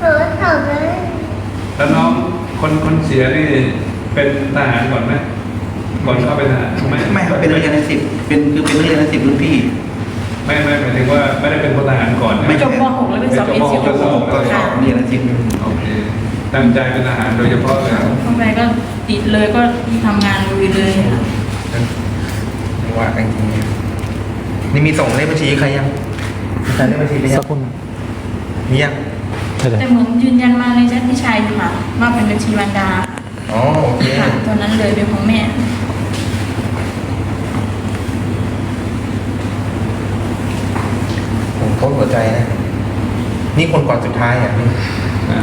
เออทำเลยแล้วน้องคนคนเสียนี่เป็นทหารก่อนไหมก่อนเข้าไปทหารไม่ไม่ครับเป็นนักเรียนในสิบเป็นคือเป็นนักเรียนในสิบรุ่นพี่ ไม่ไม่หมายถึงว่าไม่ได้เป็นพลทหารก่อนนะไม่จบม .6 แล้วเป็นสอบเอเชียจบม .6 ก็สอบเรียนในสิบโอเคตั้งใจเป็นทหารโดยเฉพาะเลยเข้าไปก็ติดเลยก็ทำงานลุยเลยค่ะไม่ว่ากันจริงนี่มีส่งเลขบัญชีใครยังอาจารย์เลขบัญชีไปยัสังกคนมียังใช่ไหม แต่เหมือนยืนยันมาในแชทพี่ชายอยู่ค่ะว่าเป็นบัญชีวันดาอ๋อโอเคค่ะตอนนั้นเลยเป็นของแม่ผมต้นหัวใจนะ นี่คนก่อนสุดท้ายอะอ่า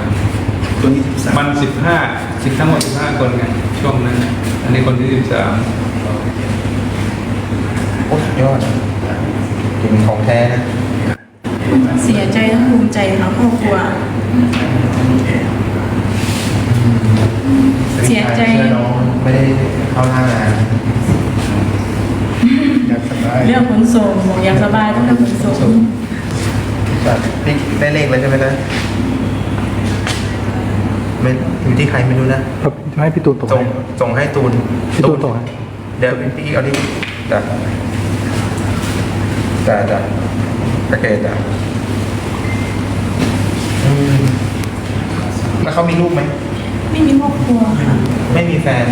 ตัวนี้สิบสามมันสิบห้าสิบทั้งหมดสิบห้าคนไงช่วงนั้นน่ะอันนี้คนที่สิบสามโอ้สุดยอดเป็นของแท้นะ เสียใจทั้งภูมิใจทั้งครอบครัว เสียใจเชื่อน้องไม่ได้เข้าหน้างานอยากสบายเรื่องขนส่งบอกอยากสบายต้องเรื่องขนส่งแบบนี่ได้เลขแล้วใช่ไหมนะไม่อยู่ที่ใครไม่รู้นะครับให้พี่ตูนตกส่งส่งให้ตูนพี่ตูนตกให้เดี๋ยวพี่เอาดิจ้ะจ้ะจ้ะ โอเคจ้ะอืมแล้วเขามีลูกไหม ไม่มีครอบครัวค่ะ ไม่มีแฟน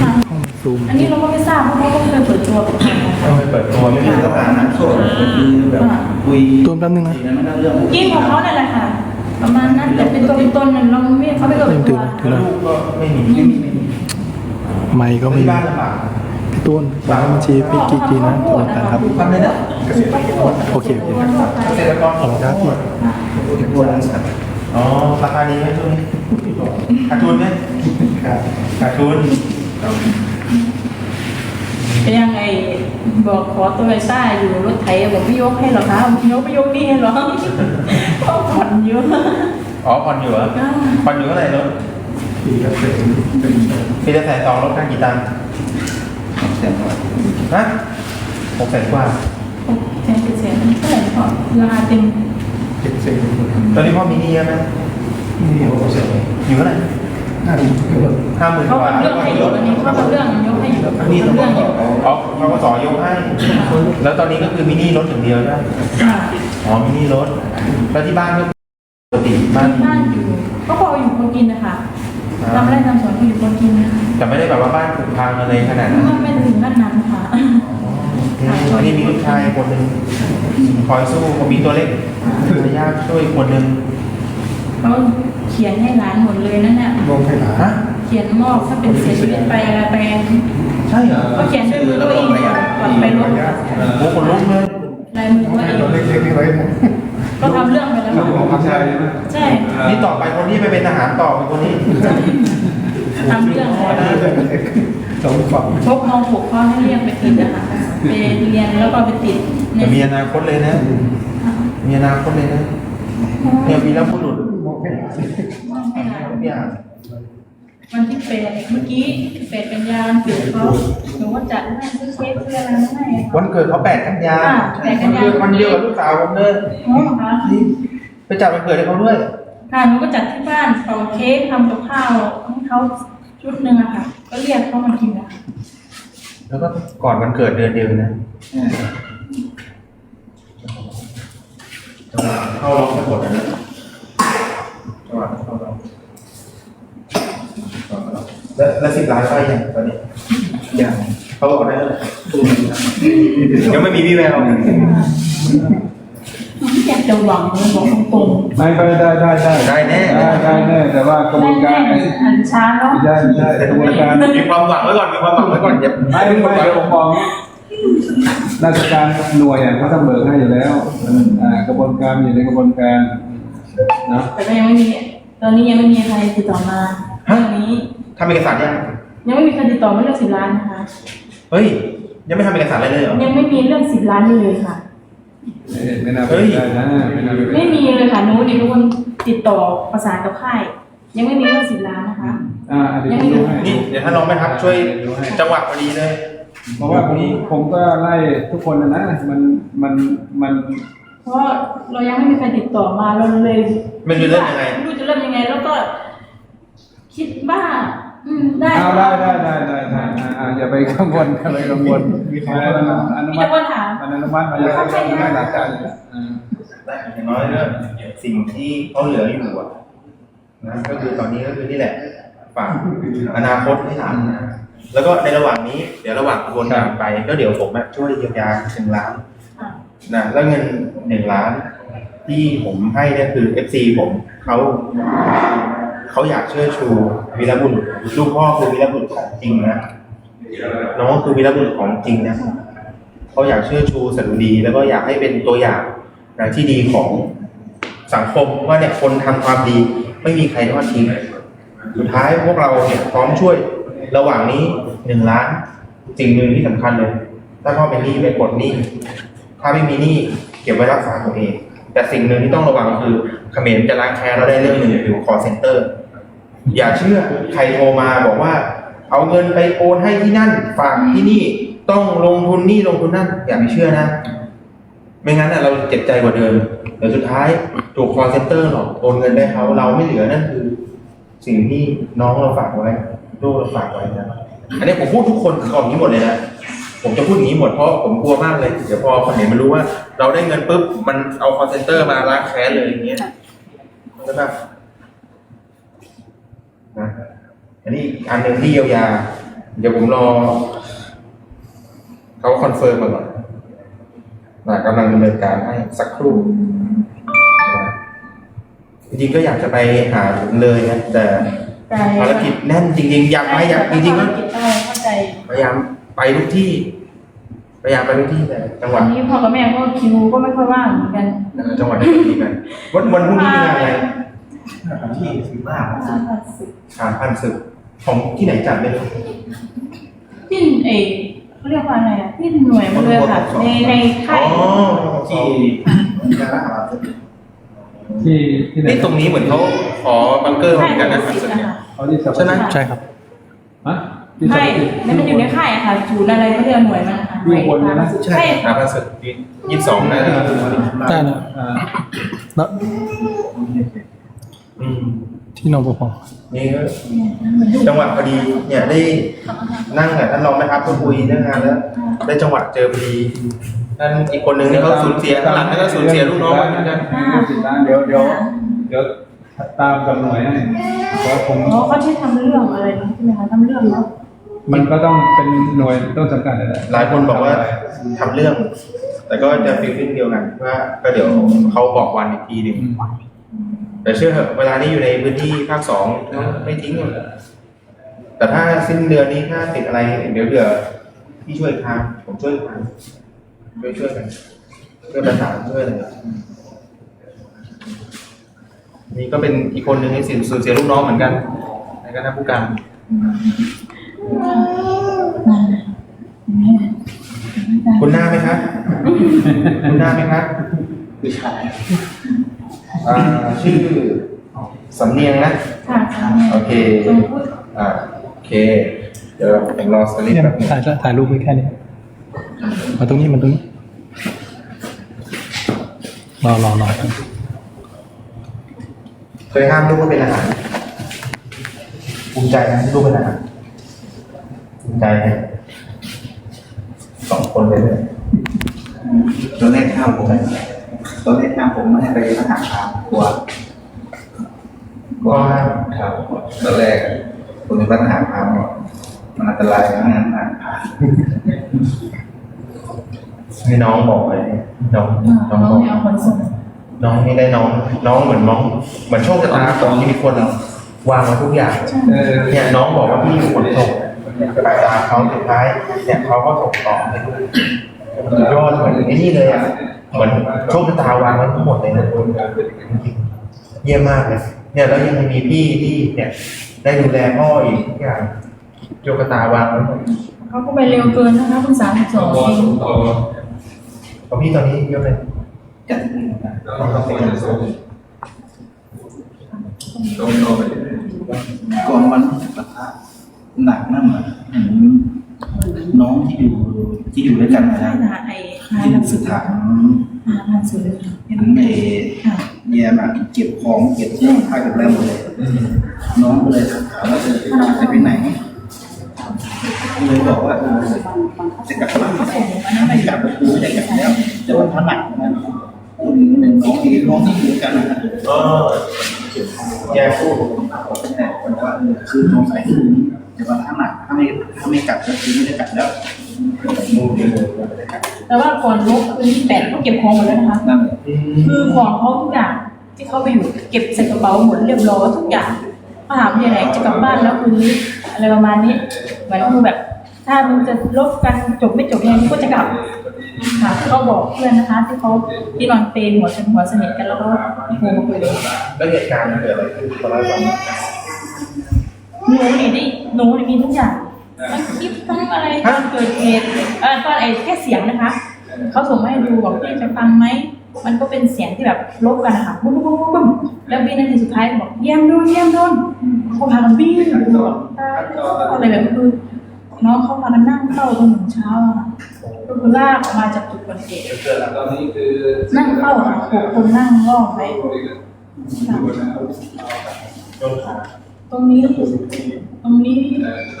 ค่ะ ห้องซูมอันนี้เราก็ไม่ทราบเพราะเขาก็ไม่เคยเปิดตัวกับใครค่ะต้องไปเปิดตัวไม่มีสถานะโสดคือแบบคุยตูนแป๊บนึงนะมันก็เรื่องยิ่งของเขาเนี่ยแหละค่ะ ประมาณนั้นแต่เป็นตัวเป็นตนเนี่ยเราไม่เขาไม่เปิดยังตัตื่วนถือนะลูกก็ไม่มีไม่มีไม่มี ไม่ก็ไม่ที่มีบ้านลำบากพี่ ตูนวางบัญชีพี่กี่กี่นะตรงกันครับทำเลยนะโอเคโอเคเกษตรกรขอบคุณครับพี่อ๋อราคาดีไหมช่วงนี้ขาดทุนไหมขาดทุนก็ยังไงบอกขอตัวไอ้ซ่าอยู่รถไถบอกไม่ยกให้หรอคะไม่ยกไม่ยกนี่ให้หรอเขาผ่อนเยอะอ๋อผ่อนอยู่เหรอผ่อนอยู่เท่าไหร่รถปีละแสนปีละแสนสองรถค่ากี่ตังค์ ฮะหกแสนกว่าแสนเจ็ดแสนเท่าไหร่พอราคาเต็มตอนนี้พ่อมีหนี้เยอะไหมอยู่เท่าไหร่ห้าหมื่นเขากว่าทำเรื่องให้อยู่ตอนนี้เขาทำเรื่องยกให้อยู่ทำเรื่องอยู่อ๋อเขาก็สอยกให้ แล้วตอนนี้ก็คือมินิรถอย่างเดียวใช่ไหมค่ะอ๋อมินิรถแล้วที่บ้านก็ปกติบ้าน บ้านอยู่ก็พออยู่คนกินนะคะ ทำไร่ทำสวนก็อยู่คนกินนะคะแต่ไม่ได้แบบว่าบ้านผุพังอะไรขนาดนั้นไม่ไม่ถึงขั้นนั้นค่ะอันนี้มีลูกชายคนหนึ่งคอยสู้ก็มีตัวเล็กภรรยาช่วยคนหนึ่งเขาเขียนให้ร้านหมดเลยนั่นน่ะลงให้หลานฮะเขียนมอบถ้าเป็นเสียชีวิตไปอะไรไปใช่เหรอเขาเขียนด้วยมือตัวเองก่อนไปรถโอ้คนลุกเลยลายมือตัวเองก็ ทำเรื่องไปแล้วลูกของผู้ชายใช่ไหมใช่ นี่ต่อไปคนนี้ไปเป็นทหารต่อเป็นคนนี้ทำเรื่องไปแล้วพบม .6 เขาให้เรียกไปติดนะคะไปเรียนแล้วก็ไปติดในแต่มีอนาคตเลยนะ มีอนาคตเลยนะเนี่ยมีแล้วผู้หลุดทุกอย่างวันที่แปดเมื่อกี้แปดกันยายนเกิดเขาหนูก็จัดให้ซื้อเค้กซื้ออะไรมาให้อะ วันเกิดเขาแปดกันยาอ่าแปดกันยา วันเดียวกับลูกสาวผมเลยโอ้เหรอคะนี่ไปจัดวันเกิดให้เขาด้วย ค่ะหนูก็จัดที่บ้านเป่าเค้กทำกับข้าวให้เขาชุดหนึ่งอะค่ะ ก็เรียกเขามากินอะแล้วก็ก่อนวันเกิดเดือนเดียวนะเข้าร้องไปหมดนะจังหวะเข้าร้องแล้วแล้วสิบล้านไปยังตอนนี้ยัง เขาบอกได้เลยยังไม่มีวี่แววไม่อยากจะหวังเลยบอกตรงไม่ไม่ได้ได้ได้ได้แน่ได้ได้แน่แต่ว่ากระบวนการแน่ๆหันช้าเนาะไม่ใช่ไม่ใช่กระบวนการมีความหวังไว้ก่อนมีความหวังไว้ก่อนอย่าไม่ไม่เดี๋ยวผมมองราชการหน่วยอะเขาต้องเบิกให้อยู่แล้วอ่ากระบวนการอยู่ในกระบวนการนะแต่ก็ยังไม่มีตอนนี้ยังไม่มีใครติดต่อมาเรื่องนี้ทำเอกสารยังยังไม่มีใครติดต่อมาเรื่องสิบล้านนะคะ เฮ้ย ยังไม่ทำเอกสารอะไรเลยเหรอ ยังไม่มีเรื่องสิบล้านเลยค่ะเอ๊ะไม่น่าเป็นได้นะไม่น่าเป็นไม่มีเลยค่ะหนูนี่ทุกคนติดต่อประสานกับค่าย ยังไม่มีเรื่องสิบล้านนะคะ อ่าเดี๋ยวผมดูให้นี่เดี๋ยวถ้าน้องไม่ทักช่วยดูให้ จังหวะพอดีเลย เพราะว่าผมผมก็ไล่ทุกคนนะนะมันมันมันเพราราะว่าเรายังไม่มีใครติดต่อมาเราเลยไม่รู้เรื่องยังไง ไม่รู้จะเริ่มยังไง แล้วก็ คิดว่าอืม ได้เอาได้ได้ได้ได้ได้อ่าอ่าอย่าไปกังวลอย่าไปกังวลอนุมีมัแต่ติคนถามอนุมัติมาแล้วก็ไม่หลักการอ่าแต่อย่างน้อยเนี่ยสิ่งที่เขาเหลืออยู่อะนะก็คือตอนนี้ก็คือนี่แหละฝากอนาคตให้หลานนะแล้วก็ในระหว่างนี้เดี๋ยวระหว่างกระบวนการไป ก็เดี๋ยวผมอะช่วยเยียวยาหนึ่งล้านอะนะแล้วเงินหนึ่งล้านที่ผมให้เนี่ยคือเอฟซีผมเขา เขาอยากเชิดชูวีรบุรุษลูกพ่อคือวีรบุรุษของจริงนะน้องคือวีรบุรุษของจริงนะเขาอยากเชิดชูสดุดีแล้วก็อยากให้เป็นตัวอย่างนะที่ดีของสังคมว่าเนี่ยคนทำความดีไม่มีใครทอดทิ้งสุดท้ายพวกเราเนี่ยพร้อมช่วยระหว่างนี้หนึ่งล้านสิ่งหนึ่งที่สำคัญเลย ถ้าพ่อเป็นหนี้ไม่ปลดหนี้ถ้าไม่มีหนี้เก็บไว้รักษาตัวเอง แต่สิ่งหนึ่งที่ต้องระวังคือเขมรจะล้างแค้นเราได้เรื่องหนึ่งคือ call center อ อย่าเชื่อใครโทรมาบอกว่า เอาเงินไปโอนให้ที่นั่น ฝากที่นี่ต้องลงทุนนี่ลงทุนนั่น อย่าไปเชื่อนะ ไม่งั้นเราเจ็บใจกว่าเดิมเดี๋ยวสุดท้ายถูก call center หลอกโอนเงินได้เขาเราไม่เหลือนั่นคือ สิ่งที่น้องเราฝากไว้ลูกเราฝากไว้นะอันนี้ผมพูดทุกคนคืออย่างนี้หมดเลยนะผมจะพูดอย่างนี้หมดเพราะผมกลัวมากเลย เดี๋ยวพอคนเห็นมันรู้ว่า เราได้เงินปุ๊บมันเอาคอนเซนเตอร์มาล้างแค้นเลยอย่างเงี้ยใช่ปะ นะอันนี้อีกอันหนึ่งที่เยียวยา เดี๋ยวผมรอเขาคอนเฟิร์มมาก่อนนะกำลังดำเนินการให้สักครู่นะจริงๆก็อยากจะไปหาถึงเลยนะแต่แต่ภารกิจแน่นจริง ๆ อยากไปอยากจริงๆก็ภารกิจอะไรเข้าใจพยายามไปทุกที่ พยายามไปทุกที่แต่จังหวัวัดนนี้พ่อกับแม่ก็คิวก็ไม่ค่อยว่างเหมือนกันนะจังหวัดที่ดีกันวันวันพรุ่งนี้มีงานอะไร ที่สิบห้าสามพันศึกของที่ไหนจัดเลยที่เอเขาเรียกว่าอะไรอะที่หน่วยมาเลยค่ะ ในในค่าอ๋ยอที่ดาราอาบที่ที่ไหนนี่ตรงนี้เหมือนเขาขอบังเกอร์เหค่ายมือนกันปนะระพันสิทศึกธิ์นะเนี่ยคะเขาที่สับใช่ไหมใช่ครับฮะที่สัใช่บแล้วมันอยู่ในค่ายอะค่ะศูนย์อะไรเขาเรียกหน่วยมันนะคะหน่วยทางใช่หาพันศึกยี่สิบสองนะได้นะอ่าแล้ว อืมที่นปภนี่ก็จังหวะพอดี เนี่ยได้นั่งกับท่านรองนะครับก็คุยเรื่องงานแล้ว ได้จังหวะเจอพอดีท่านอีกคนหนึ่งเนี่ยเขาสูญเสียข้างหลังนั่นก็สูญเสียลูกน้องไปเหมือนกันสิบล้านเดี๋ยวเดี๋ยวเดี๋ยวตามกับหน่วยให้เพราะผมอ๋อเขาใช้ทำเรื่องอะไรนะใช่ไหมคะทำเรื่องเนาะมันก็ต้องเป็นหน่วยต้นสังกัดนั่นแหละหลายคนบอกว่าทำเรื่อง แต่ก็จะฟีลลิ่งเดียวกันว่าก็เดี๋ยวเขาบอกวันอีกทีหนึ่งอืม แต่เชื่อเถอะเวลานี้อยู่ในพื้นที่ภาคสองไม่ทิ้งหรอกแต่ถ้าสิ้นเดือนนี้ถ้าติดอะไรเดี๋ยวเดี๋ยวพี่ช่วยทางผมช่วยทางช่วยช่วยกันช่วยประสานช่วยอะไรนี่ก็เป็นอีกคนหนึ่งในสินสูญเสียลูกน้องเหมือนกันในคณะผู้การคุณหน้าไหมครับคุณหน้าไหมครับผู้ชาย อ่าชื่อสำเนียงนะ ค่ะใช่โอเคสมพูดอ่าโอเค เดี๋ยวผมรอสลิปเนี่ยแป๊บนึงถ่ายถ่ายรูปไว้แค่นี้มาตรงนี้มาตรงนี้รอรอรอเคยห้ามลูกว่าเป็นอาหารภูมิใจนะที่ลูกเป็นอาหารภูมิใจนะสองคนเลยเลยตอนแรกห้ามผมตอน แรกห้ามผมไม่ให้ไปทหารพรานกลัวก็ห้ามครับตอนแรกผมเป็นทหารพรานบอกมันอันตรายนะทหารพรานให้น้องบอกเลยน้องน้องน้บอองกไม่เอาขนส่งน้องไม่ได้น้อง น้องเหมือนน้องเหมือนโชคชะตาของชีวิตคนเราวางไว้ทุกอย่างเออเนี่ยน้องบอกว่าพี่อยู่ขนส่งไปตามเขาสุดท้ายเนี่ยเขาก็ส่งต่อให้ลูกสุดยอดเหมือนไอ้นี่เลยอะ เหมือนโชคชะตาวางไว้ทั้งหมดเลยนะเยี่ยมมากเลยเนี่ยแล้วยังมีพี่ที่เนี่ย ได้ดูแลพ่ออีกทุกอย่างโชคชะตาวางไว้หมดเขาก็ไปเร็วเกินนะคะเพิ่งสามสิบสองเของพี่ตอนนี้เยอะเลยก่อนวันปะทะหนักนั่นเหมือนน้องที่อยู่ที่อยู่ด้วยกันนะ ทหารไอ้คหาหนังสือถามหาหนังสือเป็นไอ้ค่ะแย่มาเก็บของเก็บเสื้อผ้าเก็บแล้วหมดเลย น้องก็เลยถามว่าจะจะไปไหนเลยบอกว่าเออจะกลับบ้านไม่กลับก็คือไม่ได้กลับแล้วแต่ว่าถนัดนะคนหนึ่งน้องที่น้องที่อยู่ด้วยกันนะเออแกพูดแต่คนว่าเออคือสงสัยคือจะว่าถนัดถ้าไม่ถ้าไม่กลับก็คือไม่ได้กลับแล้ว แต่ว่าก่อนลบคืนที่แปดเขาเก็บของหมดแล้วนะคะนั่นแหละคือของเขาทุกอย่างที่เขาไปอยู่เก็บใส่กระเป๋าหมดเรียบร้อยทุกอย่างมหาวิทยาลัยจะกลับบ้านแล้วคืนนี้อะไรประมาณนี้เหมือนคือแบบ ถ้ามันจะลบกันจบไม่จบยังไงก็จะกลับค่ะเขาบอกเพื่อนนะคะ ที่เขาที่นอนเปรย์หัวชนหัวสนิทกันแล้วก็โทรมาคุยเลยแล้วเหตุการณ์มันเกิดอะไรขึ้นตอนแรกก่อนหนูนี่ได้หนูนี่มีทุกอย่าง ทั้งคลิปทั้งอะไรตอนเกิดเหตุเออตอนไอ้แค่เสียงนะคะ เขาส่งมาให้ดูบอกพี่จะฟังไหม มันก็เป็นเสียงที่แบบลบกันนะคะบุ้มบุ้มบุ้มบุ้มแล้ววินาทีสุดท้ายบอกเยี่ยมโดนเยี่ยมโดนเขาพากันวิ่งบอกตายแล้วอะไรแบบคือน้องเขาพากันนั่งเข้าจนถึงเช้าอะค่ะก็คือลากออกมาจากจุดเกิดเหตุเกิดตอนนี้คือนั่งเข้าอะหกคนนั่งล้อมไว้ค่ะโดนขา ตรงนี้ตรงนี้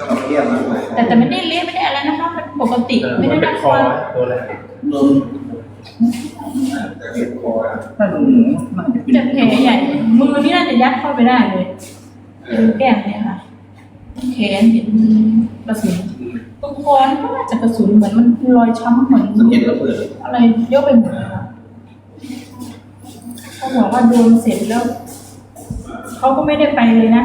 ต้องเรียกมาใหม่แต่แต่ไม่ได้เละไม่ได้อะไรนะคะมันปกติเออไม่มันได้เป็นน่ากคลัอวโดนอะไรโดนเรียกคอถ้าหนูน่าจะเป็นแต่แผลใหญ่มือนี่น่าจะยัดเข้าไปได้เลยคือแก้มเนี่ยค่ะแขนเห็นกระสุนตรงคอนี่ก็น่าจะกระสุนเหมือนมันรอยช้ำเหมือนสังเกตระเบิดอะไรเยอะไปหมดเลยค่ะเขาบอกว่าโดนเสร็จแล้ว เขาก็ไม่ได้ไปเลยนะ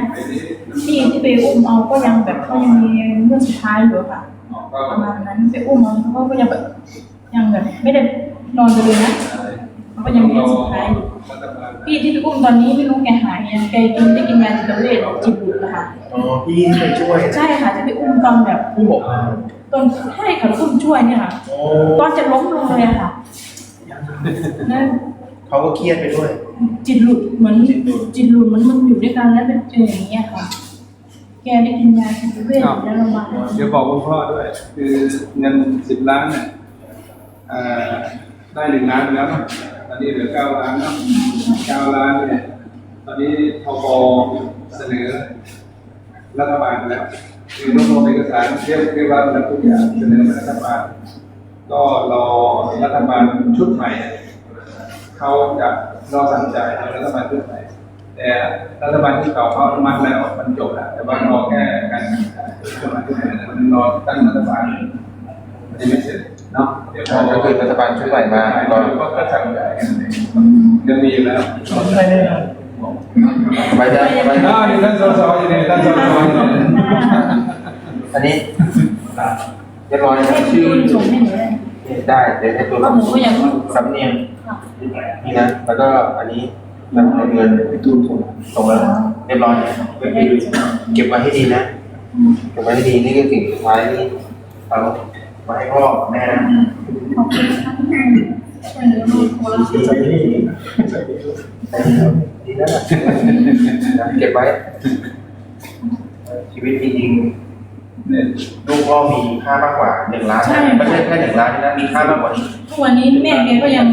ที่ที่ไปอุ้มเอาก็ยังแบบเขายังมีเรื่องสุดท้ายอยู่อะค่ะก็ประมาณนั้นไปอุ้มเอาเขาก็ยังแบบยังแบบไม่ได้นอนไปเลยนะเขาก็ยังมีสุดท้ายอยู่พี่ที่ไปอุ้มตอนนี้ไม่รู้แกหายยังแกกินได้กินยาจิตเวชจิตหลุดนะคะอ๋อพี่ไปช่วยใช่ค่ะที่ไปอุ้มตอนแบบผู้บอกตอนใช่ค่ะอุ้มช่วยเนี่ยค่ะโอ้ตอนจะล้มลงเลยอะค่ะนั่น เขาก็เครียดไปด้วย จิตหลุดเหมือนจิตหลุดเหมือนมันอยู่ด้วยกันแล้วเป็นเจออย่างเงี้ยค่ะ แกได้กินยาจิตเวชแล้วโรงพยาบาลเดี๋ยวบอกคุณพ่อด้วย คือเงินสิบล้านเนี่ยอ่าได้หนึ่งล้านไปแล้วเนอะตอนนี้เหลือเก้าล้านเนอะเก้าล้านเนี่ยตอนนี้พบเสนอรัฐบาลไปแล้วคือรวบรวมเอกสารเรียบเรียบร้อยแล้วทุกอย่างเสนอรัฐบาลก็รอรัฐบาลชุดใหม่ เขาจะรอสั่งจ่ายในรัฐบาลชุดใหม่แต่รัฐบาลที่เก่าเขาอนุมัติแล้วมันจบแล้วแต่ว่ารอแค่การรัฐบาลชุดใหม่มันรอตั้งรัฐบาลมันยังไม่เสร็จเนาะเดี๋ยวพอก็คือรัฐบาลชุดใหม่มาก็ก็ก็สั่งจ่ายกันยังมีอยู่แล้วสบายใจสบายใจอ่านี่ท่านสสอยู่นี่ท่านสสอยู่นี่อันนี้เรียบร้อยให้ชื่อคุณส่งให้หนูเลยได้เดี๋ยวให้ตัวเพราะหนูก็ยังสำเนียง นี่นะ แล้วก็อันนี้นำเงินไปตู้ส่งส่งแล้วเรียบร้อยก็คือเก็บไว้ให้ดีนะ เก็บไว้ให้ดีนี่คือสิ่งสุดท้ายที่เราไว้ให้พ่อแม่นะขอบคุณค่ะช่วยเหลือลูกคนละดีแล้วนะเก็บไว้ชีวิตจริงเนี่ย ลูกพ่อมีค่ามากกว่าหนึ่งล้านนะไม่ใช่แค่หนึ่งล้านนะมีค่ามากกว่านี้ทุกวันนี้แม่แกก็ยัง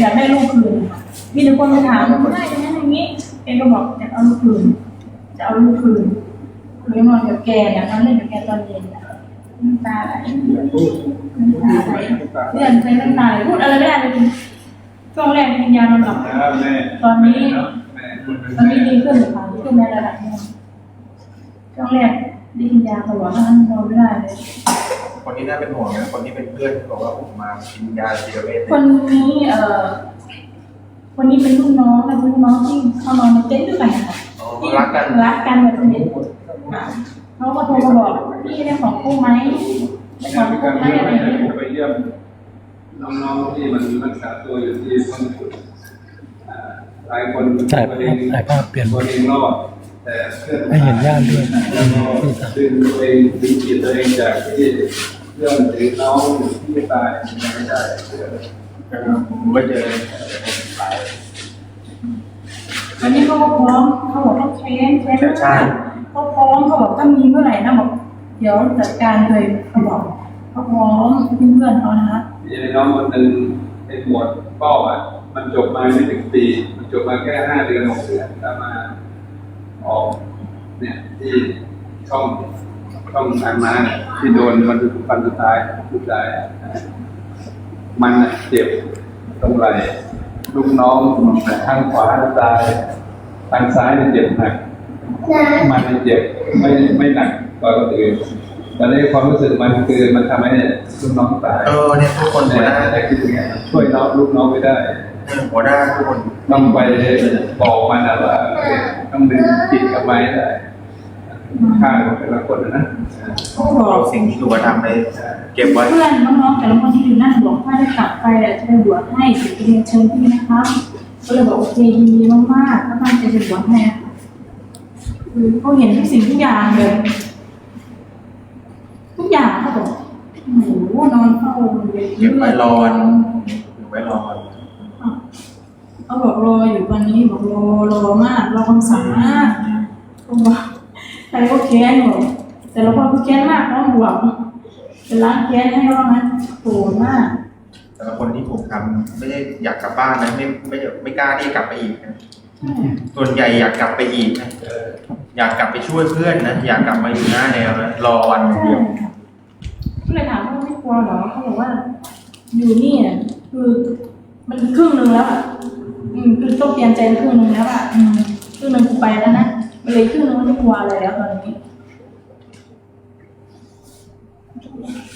อยากได้ลูกคืนค่ะมีแต่คนมาถามได้ยังไงอย่างนี้แกก็บอกอยากเอาลูกคืนจะเอาลูกคืนหรือนอนกับแกเนี่ยนอนเล่นกับแกตอนเย็นน่ะน้ำตาไหลน้ำตาไหลเลื่อนใช้น้ำตาไหลพูดอะไรไม่ได้เลยช่วงแรกกินยานอนหลับนะครับแม่ตอนนี้แม่คุณเป็นตอนนี้ดีขึ้นหรือเปล่าดีขึ้นในระดับหนึงช่วงแรก ได้กินยาตลอดทั้งนั้นนอนไม่ได้เลยคนที่น่าเป็นห่วงนะคนที่เป็นเพื่อนที่บอกว่าผมมากินยาจิตเวชคนนี้เอ่อคนนี้เป็นลูกน้องและเป็นลูกน้องที่เขานอนในเต็นท์ด้วยกันนะคะอ๋อรักกันรักกันแบบสนิทอะเขาก็โทรมาบอกพี่ได้ของคู่ไหมได้ของมีคู่การไหมเยี่ยมอะไรอย่างเงี้ยไปเยี่ยมน้องๆที่มันรักษาตัวอยู่ที่พังคุดอ่าหลายคนถ่ายภาพถ่ายภาพเปลี่ยนตัวเองรอด แต่เพื่อนให้เห็นญาติด้วยแล้วก็ดึงตัวเองดึงจิตตัวเองจากที่เพื่อนหรือน้องที่ตายไม่ได้ผมก็เจอวันนี้เขาก็พร้อมเขาบอกเขาแค้นแค้นแค่ชาติเขาพร้อมเขาบอกถ้ามีเมื่อไหร่นะบอกเดี๋ยวจัดการเลยเขาบอกเขาเขาพร้อมเพื่อนๆเขานะคะมีไอ้น้องคนหนึ่งไอ้หมวดป้ออะมันจบมาไม่ถึงปี มันจบมาแค่ห้าเดือนหกเดือนแล้วมา ออกเนี่ยที่ช่องช่องทางมาเนี่ยที่โดนมันคือฟันสุดท้ายสุดท้ายมันเจ็บตรงไหล่ลูกน้องทางขวาตายทางซ้ายเนี่ยเจ็บหนักมันไม่เจ็บไม่ไม่หนักกว่าคนอื่นแต่ในความรู้สึกมันคือมันทำให้ลูกน้องตายเออเนี่ยทุกคนหัวหน้าแต่คืออย่างเงี้ยช่วยน้องลูกน้องไม่ได้หัวหน้าทุกคนต้องไปบอกมันนะว่า ต้องดึงจิตกลับมาให้ได้ฆ่าคนแต่ละคนนะเขาบอกเอาสิ่งที่หนูทำไปเก็บไว้ เพื่อนน้องๆแต่ละคนที่อยู่นั่นบอกถ้าได้กลับไปอะจะไปบวชให้สิเรียนเชิญพี่นะคะก็เลยบอกโอเคดีมากๆก็ตั้งใจจะบวชให้นะคะคือเขาเห็นทุกสิ่งทุกอย่างเลยทุกอย่างเขาบอกโอ้โหนอนเฝ้าเก็บไว้รอเก็บไว้รอ เขาบอกรออยู่วันนี้บอกรอรอมากรอคำสั่งมากเขาบอกใครก็แค้นหนูแต่ละคนก็แค้นมากเพราะบวชจะล้างแค้นให้ว่างั้นโหดมาก แต่ละคนที่ผมทำไม่ได้อยากกลับบ้านนะไม่ไม่ไม่กล้าที่จะกลับไปอีกนะส่วนใหญ่อยากกลับไปอีกนะอยากกลับไปช่วยเพื่อนนะอยากกลับมาอยู่หน้าแนวนะรอวันอย่างใช่เดียวค่ะก็เลยถามว่าไม่กลัวเหรอเขาบอกว่า อยู่นี่อะคือมันครึ่งหนึ่งแล้วอะ อืมคือต้องเตรียมใจครึ่งหนึ่งแล้วอะอืมครึ่งหนึ่งกูไปแล้วนะมันเลยครึ่งหนึ่งไม่กลัวอะไรแล้วตอนนี้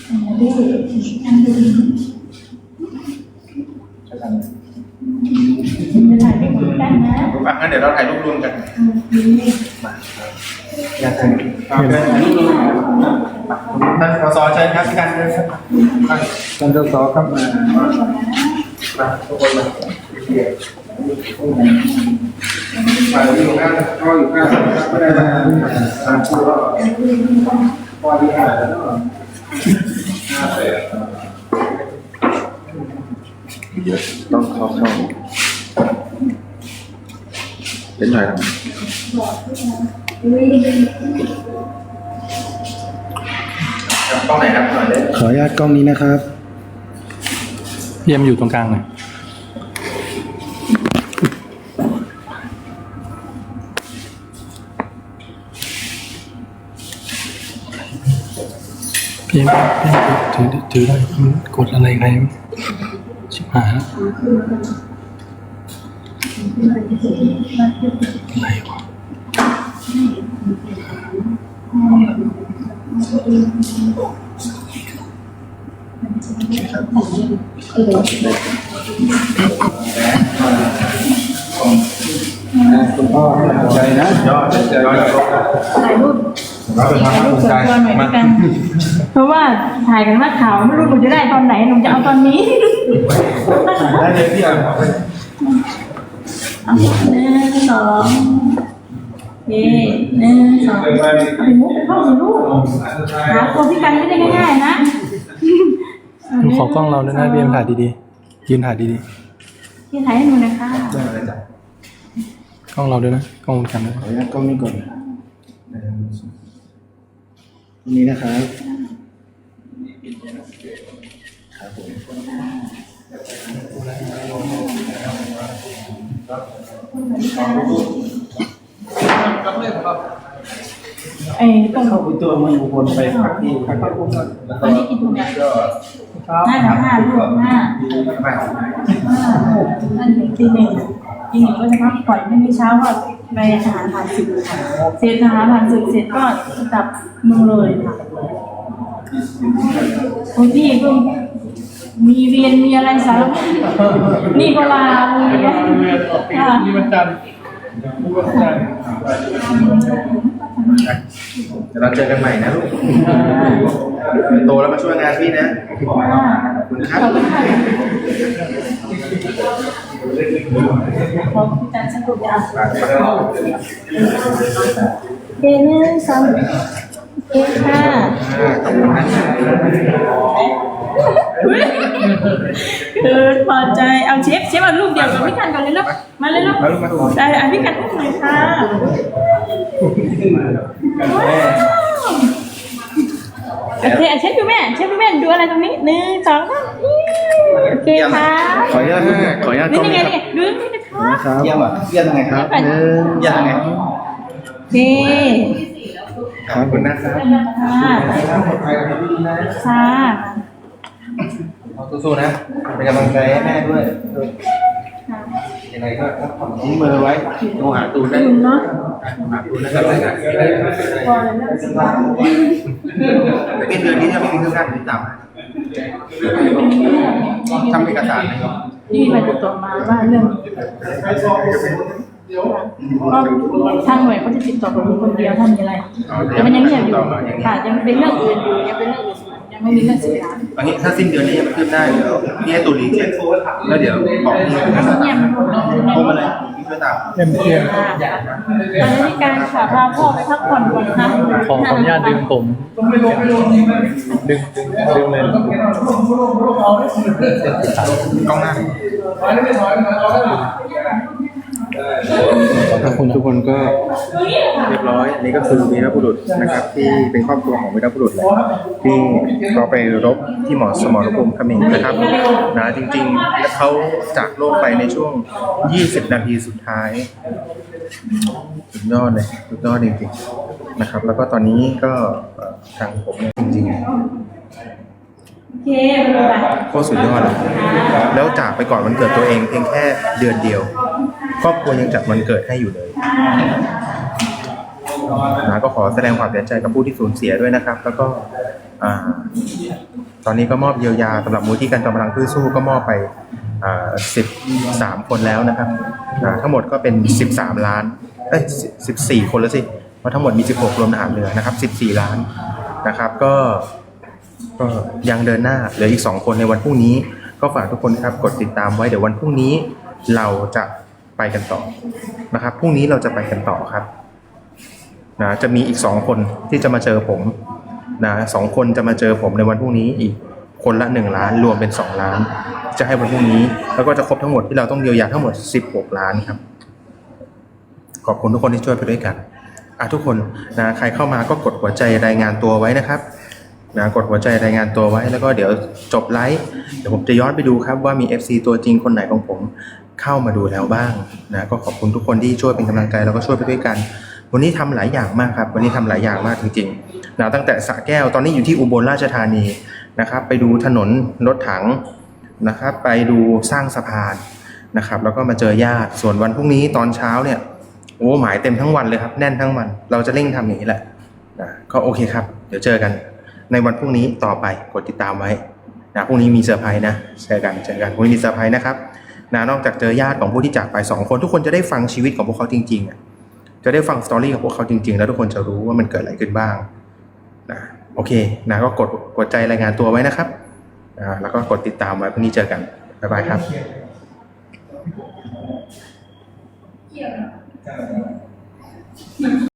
อ่าดื้ออันดื้อจะถ่ายรูปคู่กันนะอะงั้นเดี๋ยวเราถ่ายรูปรวมกันอืมดีอยากถ่ายท่านสสเชิญครับพี่กันเชิญครับท่านสสครับมา มาทุกคนมา มาอยู่ข้างก็อยู่ข้างไม่ได้มาทางคู่ก็พอดีอะต้องเข้าช่องเป็นหน่อยครับกล้องไหนครับหน่อยเลยขออนุญาตกล้องนี้นะครับพี่เอ็มอยู่ตรงกลางหน่อย พี่เอ็มพี่เอ็มถือถือได้มันกดอะไรใครชิบหายแล้วอะไรวะคุณพ่อให้กำลังใจนะยอดใจยอดถ่ายรูป ถ่ายรูปส่วนตัวหน่อยด้วยกัน เพราะว่าถ่ายกันว่าข่าวไม่รู้หนูจะได้ตอนไหนหนูจะเอาตอนนี้ได้เลยพี่อะเอาหนึ่งสองโอเคหนึ่งสองเอาไปมุกไปเข้าสิลูกหาตัวพี่กันไม่ได้ง่ายๆนะขอกล้องเราด้วยนะพี่เอ็มถ่ายดีๆยืนถ่ายดีพี่ถ่ายให้หนูนะคะๆกล้องเราด้วยนะกล้องกันด้วยขออนุญาตกล้องนี้ก่อน ตรงนี้นะครับไอ้ตรงเข้าไปตัวมันบุคคลไปพักที่พักอันนี้กี่ถุงเนี่ยห้ากับห้าลูกห้านั่นถึงตีหนึ่งตีหนึ่งก็จะพักผ่อนไม่มีเช้าก็ ไปอาหารผ่านศึกค่ะเสร็จอาหารผ่านศึกเสร็จก็กลับเมืองเลยค่ะบางที่ก็มีเวียนมีอะไรสารพัดนี่ก็ลาเลยค่ะมีวันจันทร์มีวันจันทร์ เดี๋ยวเราเจอกันใหม่นะลูกโตแล้วมาช่วยงานพี่นะขอบคุณครับขอบคุณค่ะขอบคุณจันทร์สนุกอะเกเนอร์ซัมเกค่ะคื อพอใจ เอาเชฟเชฟเอารูปเดียวกับพี่กันก่อนเลยล้วมาเลยแล้วได้อะพี่กันอุ้มหน่อยค่ะโอเคอะเช็คดูแม่เช็คดูแม่ดูอะไรตรงนี้หนึ่งสองสามโอเคครับขออนุญาตขออนุญาตกล้นี่องไงนะคนี่รับไงดูนี่นะครับเยี่ยมอะเยี่ยมยังไงครับหนึ่งเยี่ยมยังไงโอเคขอบคุณนะครับค่ะ ค่ะสู้ๆนะเป็นกำลังใจให้แม่ด้วยยังไงก็ทิ้งมือไว้โทรหาตูนได้ดูเนาะหาตูนนะครับพอแล้วเรื่องสบายเป็นเดือนนี้จะไม่มีเครื่องราชติดตามทำเอกสารนะครับนี่ไปติดต่อมาว่าเรื่องก็ทางหน่วยเขาจะติดต่อกับคุณคนเดียวถ้ามีอะไรแต่มันยังเงียบอยู่ค่ะยังเป็นเรื่องอื่นอยู่ยังเป็นเรื่องอื่นอยู่ยัง ไม่มีเรื่องสิบล้านอันนี้ถ้าสิ้นเดือนนี้ยังไม่ขึ้นได้เดี๋ยวพี่ให้ตูรีเช็คแล้วเดี๋ยวบอกพี่เงียบมันหมดเลยโทรมาเลยพี่ช่วยตามเต็มเที่ยงค่ะตอนนี้มีการขาพาพ่อไปพักผ่อนก่อนค่ะขอขออนุญาตดึงผม ดึงดึงดึงเลยกล้องหน้า ได้ทุกคนทุกคนก็เรียบร้อยอันนี้ก็คือวีรบุรุษนะครับที่เป็นครอบครัวของวีรบุรุษแหละที่เขาไปรบที่หมอสมรภูมิขมิงนะครับนะจริงๆแล้วเขาจากโลกไปในช่วง 20 นาทีสุดท้ายสุดยอดเลยสุดยอดจริงๆนะครับ แล้วก็ตอนนี้ก็ทางผมจริงๆโคตรสุดยอดเลยแล้วจากไปก่อนวันเกิดตัวเองเพียงแค่เดือนเดียว ครอบครัวยังจัดวันเกิดให้อยู่เลยนะก็ขอแสดงความเสียใจกับผู้ที่สูญเสียด้วยนะครับ แล้วก็ตอนนี้ก็มอบเยียวยาสำหรับมูลที่การจอมพลังพืชสู้ก็มอบไปสิบสามคนแล้วนะครับ ทั้งหมดก็เป็นสิบสามล้านเอ้ยสิบสี่คนแล้วสิเพราะทั้งหมดมีสิบหกรวมทหารเรือนะครับสิบสี่ล้านนะครับ ก็ก็ยังเดินหน้าเหลืออีกสองคนในวันพรุ่งนี้ ก็ฝากทุกคนครับกดติดตามไว้เดี๋ยววันพรุ่งนี้เราจะ ไปกันต่อนะครับพรุ่งนี้เราจะไปกันต่อครับนะจะมีอีกสองคนที่จะมาเจอผมนะสองคนจะมาเจอผมในวันพรุ่งนี้อีกคนละหนึ่งล้านรวมเป็นสองล้าน จะให้วันพรุ่งนี้ แล้วก็จะครบทั้งหมดที่เราต้องเยียวยาทั้งหมดสิบหกล้านครับ ขอบคุณทุกคนที่ช่วยไปด้วยกันอะทุกคนนะใครเข้ามาก็กดหัวใจรายงานตัวไว้นะครับนะกดหัวใจรายงานตัวไว้แล้วก็เดี๋ยวจบไลฟ์เดี๋ยวผมจะย้อนไปดูครับว่ามี FC ตัวจริงคนไหนของผม เข้ามาดูแล้วบ้างนะก็ขอบคุณทุกคนที่ช่วยเป็นกำลังใจแล้วก็ช่วยไปด้วยกัน วันนี้ทำหลายอย่างมากครับ วันนี้ทำหลายอย่างมากจริงๆนะตั้งแต่สะแก้วตอนนี้อยู่ที่อุบลราชธานีนะครับ ไปดูถนนรถถังนะครับ ไปดูสร้างสะพานนะครับ แล้วก็มาเจอญาติส่วนวันพรุ่งนี้ตอนเช้าเนี่ยโอ้หมายเต็มทั้งวันเลยครับแน่นทั้งวัน เราจะเร่งทำอย่างนี้แหละนะก็โอเคครับ เดี๋ยวเจอกันในวันพรุ่งนี้ต่อไปกดติดตามไว้นะพรุ่งนี้มีเซอร์ไพรส์นะเจอกันเจอกันพรุ่งนี้มีเซอร์ไพรส์นะครับ นะนอกจากเจอญาติของผู้ที่จากไปสองคนทุกคนจะได้ฟังชีวิตของพวกเขาจริงๆจะได้ฟังสตอรี่ของพวกเขาจริง ๆ แล้วทุกคนจะรู้ว่ามันเกิดอะไรขึ้นบ้างนะโอเคนะก็กดกดใจรายงานตัวไว้นะครับอ่าแล้วก็กดติดตามไว้พรุ่งนี้เจอกันบ๊ายบายครับเ